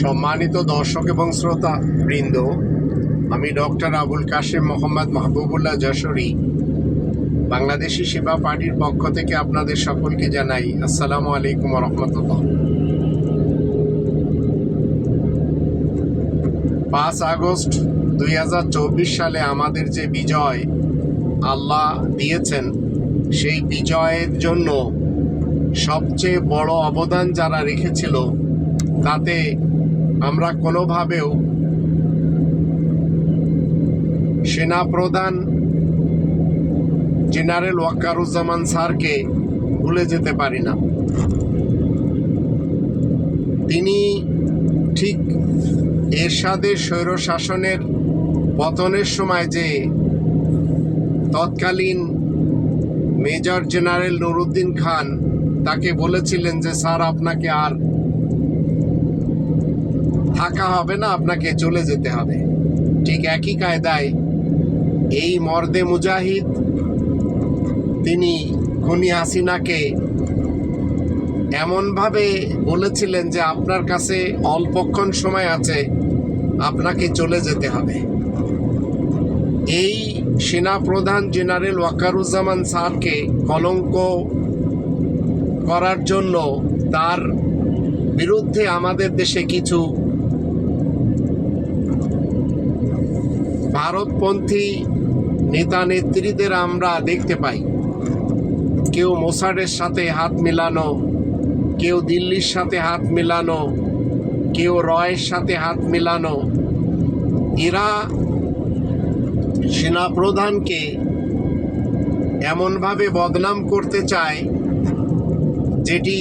সম্মানিত দর্শক এবং শ্রোতা বৃন্দ, আমি ডক্টর আবুল কাশেম মোহাম্মদ মাহবুবুল্লাহ যশোরী। বাংলাদেশি সেবা পার্টির পক্ষ থেকে আপনাদের সকলকে জানাই আসসালামু আলাইকুম রহমতুল্লাহ পাঁচ আগস্ট দুই হাজার চব্বিশ সালে আমাদের যে বিজয় আল্লাহ দিয়েছেন, সেই বিজয়ের জন্য সবচেয়ে বড় অবদান যারা রেখেছিল তাতে আমরা কোনোভাবেও সেনাপ্রধান জেনারেল ওয়াক্কারুজ্জামান স্যারকে ভুলে যেতে পারি না। তিনি ঠিক এরশাদের স্বৈর শাসনের পতনের সময় যে তৎকালীন মেজর জেনারেল নুরুদ্দিন খান তাকে বলেছিলেন যে, স্যার, আপনাকে আর থাকা হবে না, আপনাকে চলে যেতে হবে। ঠিক একই কায়দায় এই মর্দে মুজাহিদ, তিনি খুনি হাসিনাকে এমনভাবে বলেছিলেন যে আপনার কাছে অল্পক্ষণ সময় আছে, আপনাকে চলে যেতে হবে। এই সেনাপ্রধান জেনারেল ওয়াকারুজ্জামান স্যারকে কলঙ্ক করার জন্য তার বিরুদ্ধে আমাদের দেশে কিছু ভারতপন্থী নেতা নেত্রীদের আমরা দেখতে পাই। কেউ মোসাডের সাথে হাত মেলানো, কেউ দিল্লির সাথে হাত মেলানো, কেউ রয়ের সাথে হাত মেলানো। এরা সেনাপ্রধানকে এমনভাবে বদনাম করতে চায় যেটি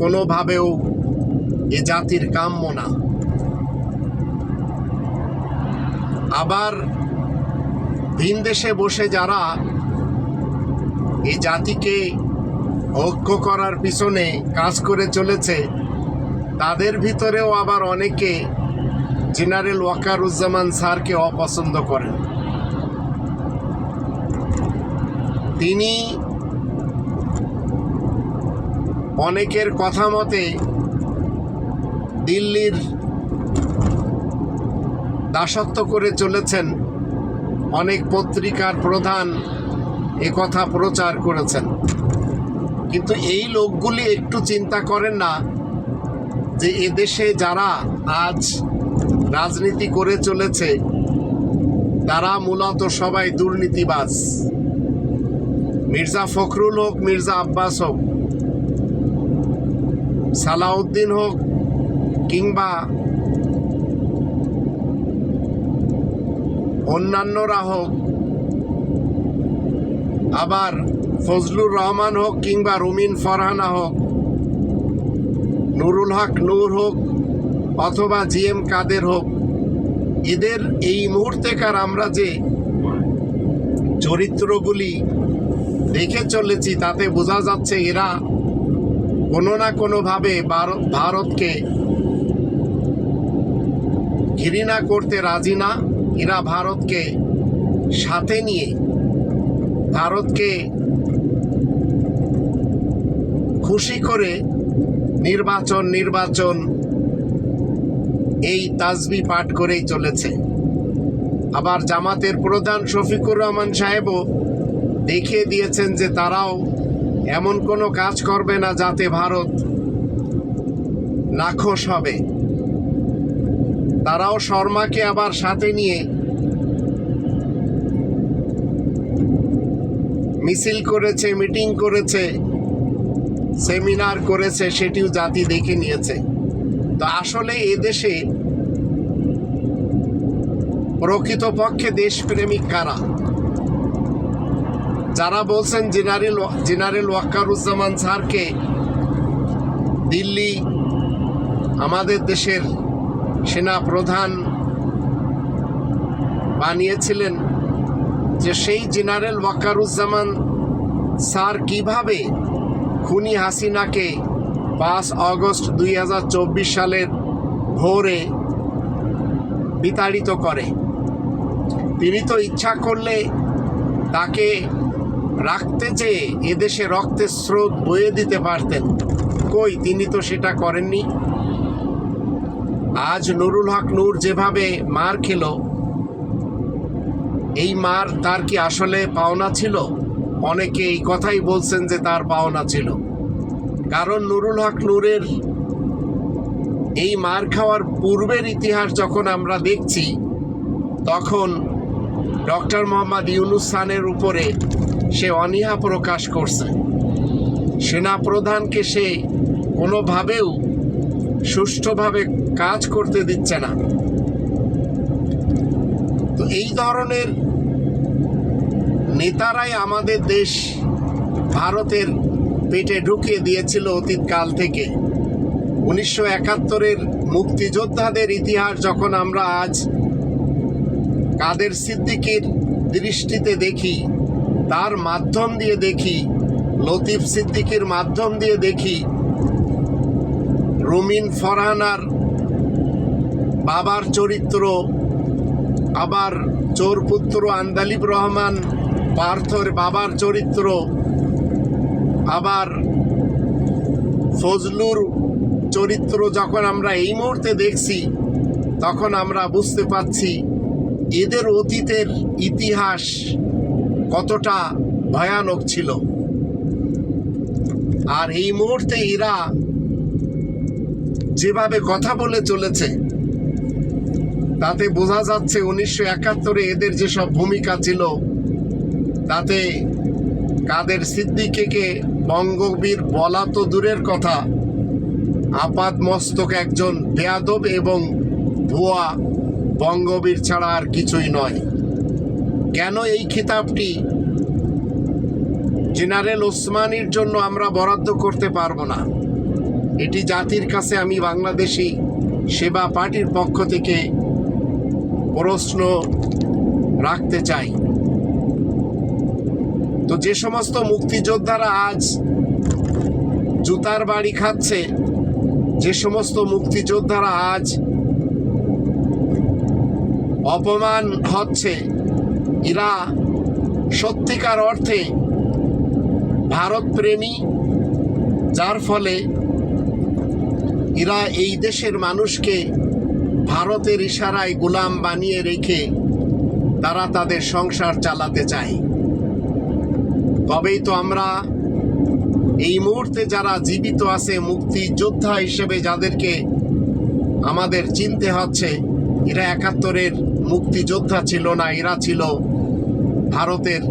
কোনোভাবেও এ জাতির কাম্য না। আবার ভিন দেশে বসে যারা এই জাতিকে ঐক্য করার পিছনে কাজ করে চলেছে, তাদের ভিতরেও আবার অনেকে জেনারেল ওয়াকারুজ্জামান স্যারকে অপছন্দ করেন। তিনি অনেকের কথা মতে দিল্লির দাসত্ব করে চলেছেন। অনেক পত্রিকার প্রধান কথা প্রচার করেছেন। কিন্তু এই লোকগুলি একটু চিন্তা করেন না যে এদেশে যারা আজ রাজনীতি করে চলেছে, তারা মূলত সবাই দুর্নীতিবাজ। মির্জা ফখরুল হোক, মির্জা আব্বাস হোক, সালাউদ্দিন হোক কিংবা অন্যান্যরা হোক, আবার ফজলুর রহমান হোক কিংবা রুমিন ফরহানা হোক, নুরুল হক নূর হোক অথবা জি এম কাদের হোক, এদের এই মুহূর্তেকার আমরা যে চরিত্রগুলি দেখে চলেছি তাতে বোঝা যাচ্ছে এরা কোনো না কোনোভাবে ভারত ভারতকে ঘৃণা করতে রাজি না। এরা ভারতকে সাথে নিয়ে, ভারতকে খুশি করে নির্বাচন নির্বাচন এই তাজবি পাঠ করেই চলেছে। আবার জামাতের প্রধান শফিকুর রহমান সাহেবও দেখিয়ে দিয়েছেন যে তারাও এমন কোনো কাজ করবে না যাতে ভারত নাখোশ হবে। তারাও শর্মাকে আবার সাথে নিয়ে। মিছিল করেছে, মিটিং করেছে, সেমিনার করেছে, সেটিও জাতি দেখে নিয়েছে। তো আসলে এদেশে প্রকৃতপক্ষে দেশপ্রেমিক কারা? যারা বলছেন জেনারেল জেনারেল ওয়াক্কারুজ্জামান স্যারকে দিল্লি আমাদের দেশের সেনা প্রধান বানিয়েছিলেন যে সেই জেনারেল ওয়াকারুজ্জামান স্যার কীভাবে খুনি হাসিনাকে পাঁচ আগস্ট দুই সালের ভোরে বিতাড়িত করে। তিনি তো ইচ্ছা করলে তাকে রাখতে চেয়ে এদেশে রক্তের স্রোত বয়ে দিতে পারতেন। কই, তিনি তো সেটা করেননি। আজ নুরুল হক নূর যেভাবে মার খেলো, এই মার তার কি আসলে পাওনা ছিল? অনেকে এই কথাই বলছেন যে তার পাওনা ছিল। কারণ নুরুল হক নূরের এই মার খাওয়ার পূর্বের ইতিহাস যখন আমরা দেখছি, তখন ডক্টর মোহাম্মদ ইউনুস খানের উপরে সে অনীহা প্রকাশ করছে। সেনা প্রধানকে সে কোনোভাবেও সুষ্ঠুভাবে কাজ করতে দিচ্ছে না। তো এই ধরনের নেতারাই আমাদের দেশ ভারতের পেটে ঢুকিয়ে দিয়েছিল অতীতকাল থেকে। উনিশশো একাত্তরের মুক্তিযোদ্ধাদের ইতিহাস যখন আমরা আজ কাদের সিদ্দিকির দৃষ্টিতে দেখি, তার মাধ্যম দিয়ে দেখি, লতিফ সিদ্দিকির মাধ্যম দিয়ে দেখি, রুমিন ফরহানার বাবার চরিত্র আবার চোর পুত্র আন্দালিব রহমান, পার্থর বাবার চরিত্র আবার ফজলুর চরিত্র যখন আমরা এই মুহূর্তে দেখছি, তখন আমরা বুঝতে পারছি এদের অতীতের ইতিহাস কতটা ভয়ানক ছিল। আর এই মুহূর্তে এরা যেভাবে কথা বলে চলেছে তাতে বোঝা যাচ্ছে উনিশশো একাত্তরে এদের যেসব ভূমিকা ছিল, তাতে কাদের সিদ্দিকেকে বঙ্গবীর বলা তো দূরের কথা আপাত মস্তক একজন বেয়াদব এবং ভুয়া বঙ্গবীর ছাড়া আর কিছুই নয়। কেন এই খিতাবটি জেনারেল ওসমানীর জন্য আমরা বরাদ্দ করতে পারব না? এটি জাতির কাছে আমি বাংলাদেশি সেবা পার্টির পক্ষ থেকে প্রশ্ন রাখতে চাই। তো যে সমস্ত মুক্তিযোদ্ধারা আজ জুতার বাড়ি খাচ্ছে, যে সমস্ত মুক্তিযোদ্ধারা আজ অপমান হচ্ছে, এরা সত্যিকার অর্থে ভারত প্রেমী যার ফলে এরা এই দেশের মানুষকে ভারতের ইশারায় গোলাম বানিয়ে রেখে তারা তাদের সংসার চালাতে চায়। তবেই তো আমরা এই মুহূর্তে যারা জীবিত আছে, মুক্তিযোদ্ধা হিসেবে যাদেরকে আমাদের চিনতে হচ্ছে, এরা একাত্তরের মুক্তিযোদ্ধা ছিল না, এরা ছিল ভারতের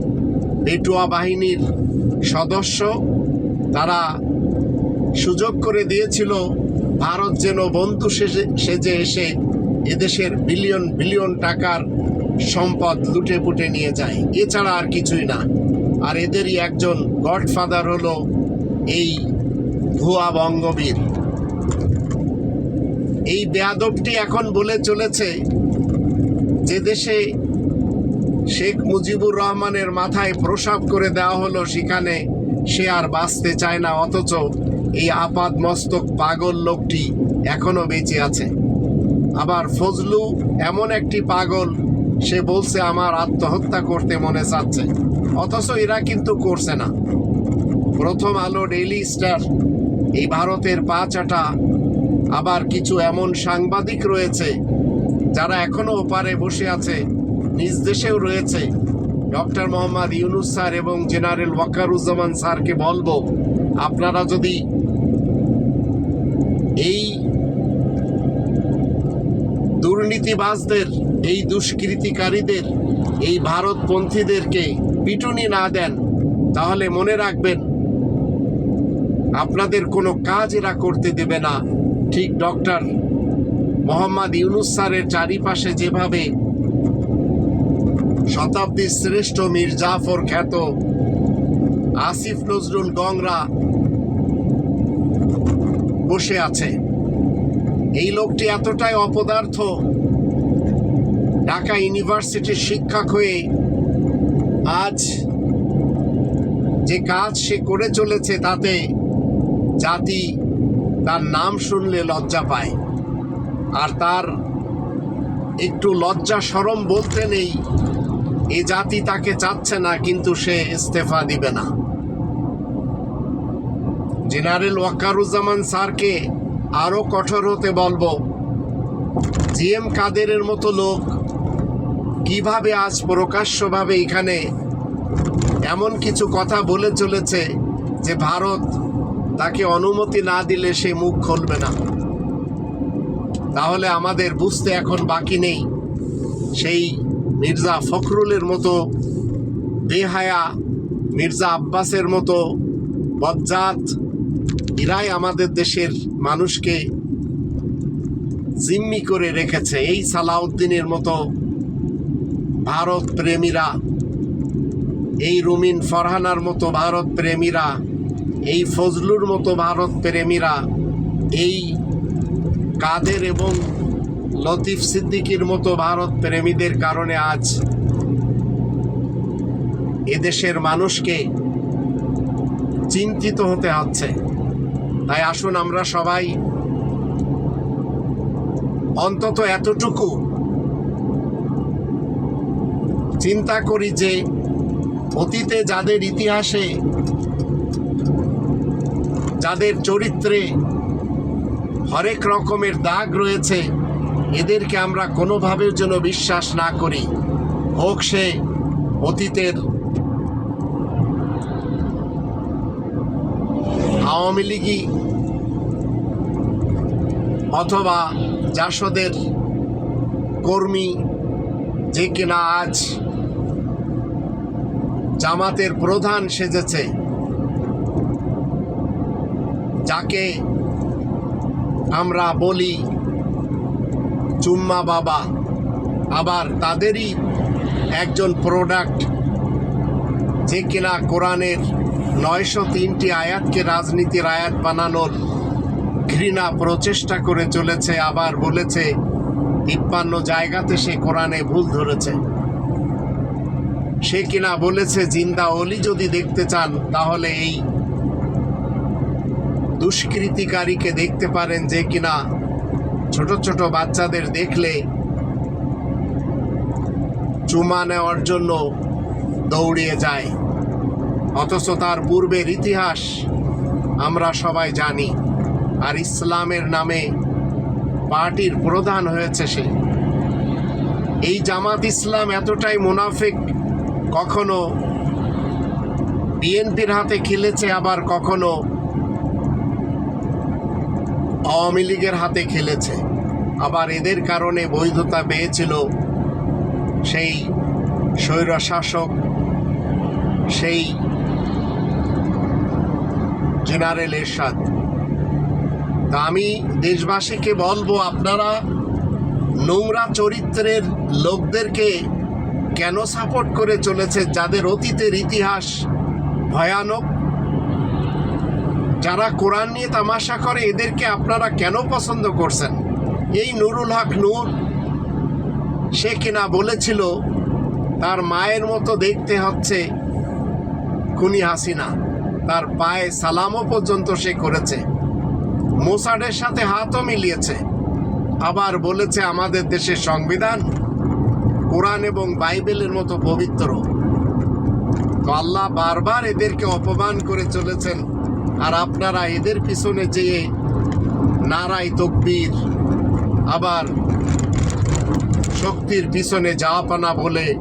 পেটুয়া বাহিনীর সদস্য। তারা সুযোগ করে দিয়েছিল ভারত যেন বন্ধু সেজে এসে এদেশের বিলিয়ন বিলিয়ন টাকার সম্পদ লুটে পুটে নিয়ে যায়। এছাড়া আর কিছুই না। আর এদেরই একজন গডফাদার হলো এই ভুয়া বঙ্গবীর। এই বেয়াদবটি এখন বলে চলেছে যে দেশে শেখ মুজিবুর রহমানের মাথায় প্রসাব করে দেওয়া হলো, সেখানে সে আর বাঁচতে চায় না, অথচ এই আপাদ মস্তক পাগল লোকটি এখনও বেঁচে আছে। আবার ফজলু এমন একটি পাগল, সে বলছে, আমার আত্মহত্যা করতে মনে চাচ্ছে, অথচ এরা কিন্তু করছে না। প্রথম আলো ডেইলি স্টার, এই ভারতের পাঁচাটা আবার কিছু এমন সাংবাদিক রয়েছে, যারা এখনও ওপারে বসে আছে, নিজ দেশেও রয়েছে। ডক্টর মোহাম্মদ ইউনুস স্যার এবং জেনারেল ওয়াকারুজ্জামান স্যারকে বলব আপনারা যদি এই দুর্নীতিবাজদের, এই দুষ্কৃতিকারীদের, এই ভারতপন্থীদেরকে পিটুনি না দেন, তাহলে মনে রাখবেন আপনাদের কোনো কাজ এরা করতে দেবে না। ঠিক ডক্টর মোহাম্মদ ইউনুস স্যারের চারিপাশে যেভাবে শতাব্দীর শ্রেষ্ঠ মীর জাফর খ্যাত আসিফ নজরুল গংরা বসে আছে। এই লোকটি এতটাই অপদার্থ, ঢাকা ইউনিভার্সিটির শিক্ষক হয়ে আজ যে কাজ সে করে চলেছে তাতে জাতি তার নাম শুনলে লজ্জা পায়। আর তার একটু লজ্জা সরম বলতে নেই, এ জাতি তাকে চাচ্ছে না, কিন্তু সে ইস্তেফা দিবে না। জেনারেল ওয়াকারুজ্জামান স্যারকে আরও কঠোর হতে বলব। জি এম কাদেরের মতো লোক কীভাবে আজ প্রকাশ্যভাবে এখানে এমন কিছু কথা বলে চলেছে যে ভারত তাকে অনুমতি না দিলে সে মুখ খুলবে না। তাহলে আমাদের বুঝতে এখন বাকি নেই সেই মির্জা ফখরুলের মতো বেহায়া মির্জা আব্বাসের মতো বজ্জাত এরাই আমাদের দেশের মানুষকে জিম্মি করে রেখেছে। এই সালাউদ্দিনের মতো ভারত প্রেমীরা, এই রুমিন ফরহানার মতো ভারত প্রেমীরা, এই ফজলুর মতো ভারত প্রেমীরা, এই কাদের এবং লতিফ সিদ্দিকির মতো ভারত প্রেমীদের কারণে আজ এদেশের মানুষকে চিন্তিত হতে হচ্ছে। তাই আসুন আমরা সবাই অন্তত এতটুকু চিন্তা করি যে অতীতে যাদের ইতিহাসে, যাদের চরিত্রে হরেক রকমের দাগ রয়েছে, এদেরকে আমরা কোনোভাবেও যেন বিশ্বাস না করি। হোক সে অতীতের আওয়ামী লীগই অথবা জাসদের কর্মী যে কিনা আজ জামাতের প্রধান সেজেছে, যাকে আমরা বলি চুম্মা বাবা। আবার তাদেরই একজন প্রোডাক্ট যে কিনা কোরআনের নয়শো তিনটি আয়াতকে রাজনীতির আয়াত বানানোর ঘৃণা প্রচেষ্টা করে চলেছে, আবার বলেছে তিপ্পান্ন জায়গাতে সে কোরআনে ভুল ধরেছে। সে কিনা বলেছে, জিন্দা অলি যদি দেখতে চান, তাহলে এই দুষ্কৃতিকারীকে দেখতে পারেন যে কিনা ছোট ছোট বাচ্চাদের দেখলে চুমা নেওয়ার জন্য দৌড়িয়ে যায়। অথচ তার পূর্বের ইতিহাস আমরা সবাই জানি, আর ইসলামের নামে পার্টির প্রধান হয়েছে সে। এই জামাত ইসলাম এতটাই মুনাফিক, কখনো বিএনপির হাতে খেলেছে, আবার কখনো আওয়ামী লীগের হাতে খেলেছে। আবার এদের কারণে বৈধতা পেয়েছিল সেই স্বৈরশাসক, সেই জেনারেল এরশাদ তা আমি দেশবাসীকে বলব আপনারা, নোংরা চরিত্রের লোকদেরকে কেন সাপোর্ট করে চলেছে যাদের অতীতের ইতিহাস ভয়ানক? যারা কোরআন নিয়ে তামাশা করে, এদেরকে আপনারা কেন পছন্দ করছেন? এই নুরুল হক নূর, সে কিনা বলেছিল, তার মায়ের মতো দেখতে হচ্ছে খুনি হাসিনা। তার পায়ে সালামও পর্যন্ত সে করেছে। মোসাডের সাথে হাতও মিলিয়েছে। আবার বলেছে, আমাদের দেশের সংবিধান কোরআন এবং বাইবেলের মতো পবিত্র। তো আল্লাহ বারবার এদেরকে অপমান করে চলেছেন। আর আপনারা এদের পিছনে যেয়ে নারাই তকবীর, আবার শক্তির পিছনে জাপানা বলে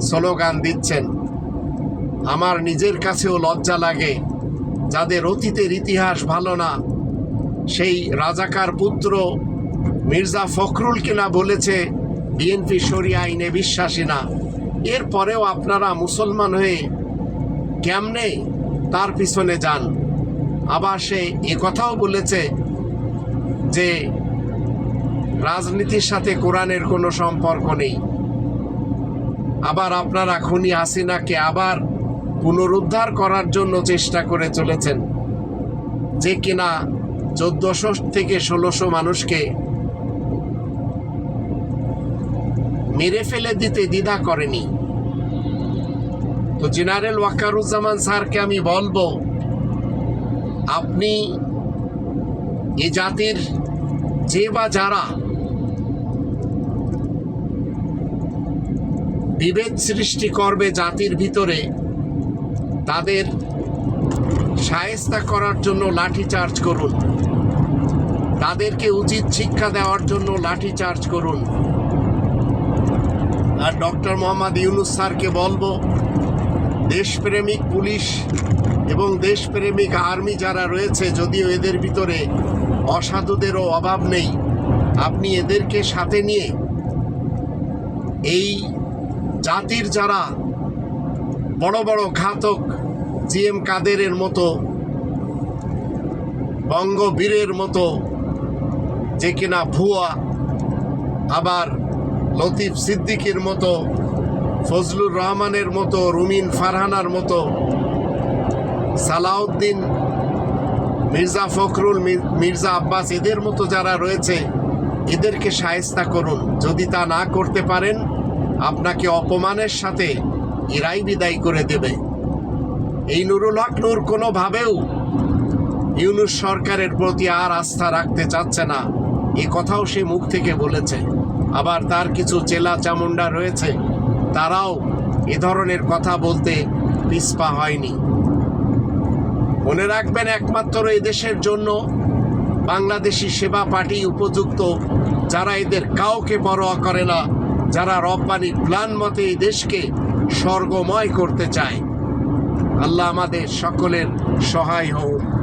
স্লোগান দিচ্ছেন। আমার নিজের কাছেও লজ্জা লাগে, যাদের অতীতের ইতিহাস ভালো না। সেই রাজাকার পুত্র মির্জা ফখরুল কিনা বলেছে, বিএনপি সরিয়া আইনে বিশ্বাসী না। এরপরেও আপনারা মুসলমান হয়ে কেমনে তার পিছনে যান? আবার সে কথাও বলেছে যে, রাজনীতির সাথে কোরআনের কোনো সম্পর্ক নেই। আবার আপনারা খুনি হাসিনাকে আবার পুনরুদ্ধার করার জন্য চেষ্টা করে চলেছেন। যে কিনা চোদ্দশো থেকে ষোলোশো মানুষকে মেরে ফেলে দিতে দ্বিধা করেনি। তো জেনারেল ওয়াকারুজ্জামান স্যারকে আমি বলব, আপনি এ জাতির যে বা যারা বিভেদ সৃষ্টি করবে জাতির ভিতরে তাদের সায়স্তা করার জন্য লাঠি চার্জ করুন। তাদেরকে উচিত শিক্ষা দেওয়ার জন্য লাঠি চার্জ করুন। আর ডক্টর মোহাম্মদ ইউনুস স্যারকে বলব, দেশপ্রেমিক পুলিশ এবং দেশপ্রেমিক আর্মি যারা রয়েছে, যদিও এদের ভিতরে অসাধুদেরও অভাব নেই, আপনি এদেরকে সাথে নিয়ে এই জাতির যারা বড় বড় ঘাতক জি এম কাদেরের মতো, বঙ্গবীরের মতো, যে কিনা ভুয়া, আবার লতিফ সিদ্দিকের মতো, ফজলুর রহমানের মতো, রুমিন ফারহানার মতো, সালাউদ্দিন, মির্জা ফখরুল মির- মির্জা আব্বাস, এদের মতো যারা রয়েছে, এদেরকে সায়স্তা করুন। যদি তা না করতে পারেন, আপনাকে অপমানের সাথে এরাই বিদায় করে দেবে। এই নুরুল হক নূর কোনোভাবেও ইউনুস সরকারের প্রতি আর আস্থা রাখতে চাচ্ছে না। এ কথাও সে মুখ থেকে বলেছে। আবার তার কিছু চেলা চামুন্ডা রয়েছে, তারাও এ ধরনের কথা বলতে পিছপা হয়নি। মনে রাখবেন একমাত্র এই দেশের জন্য বাংলাদেশি সেবা পার্টি উপযুক্ত, যারা এদের কাউকে পরোয়া করে না, যারা রব্বানি প্ল্যান মতে এই দেশকে স্বর্গময় করতে চাই। আল্লাহ আমাদের সকলের সহায় হোক।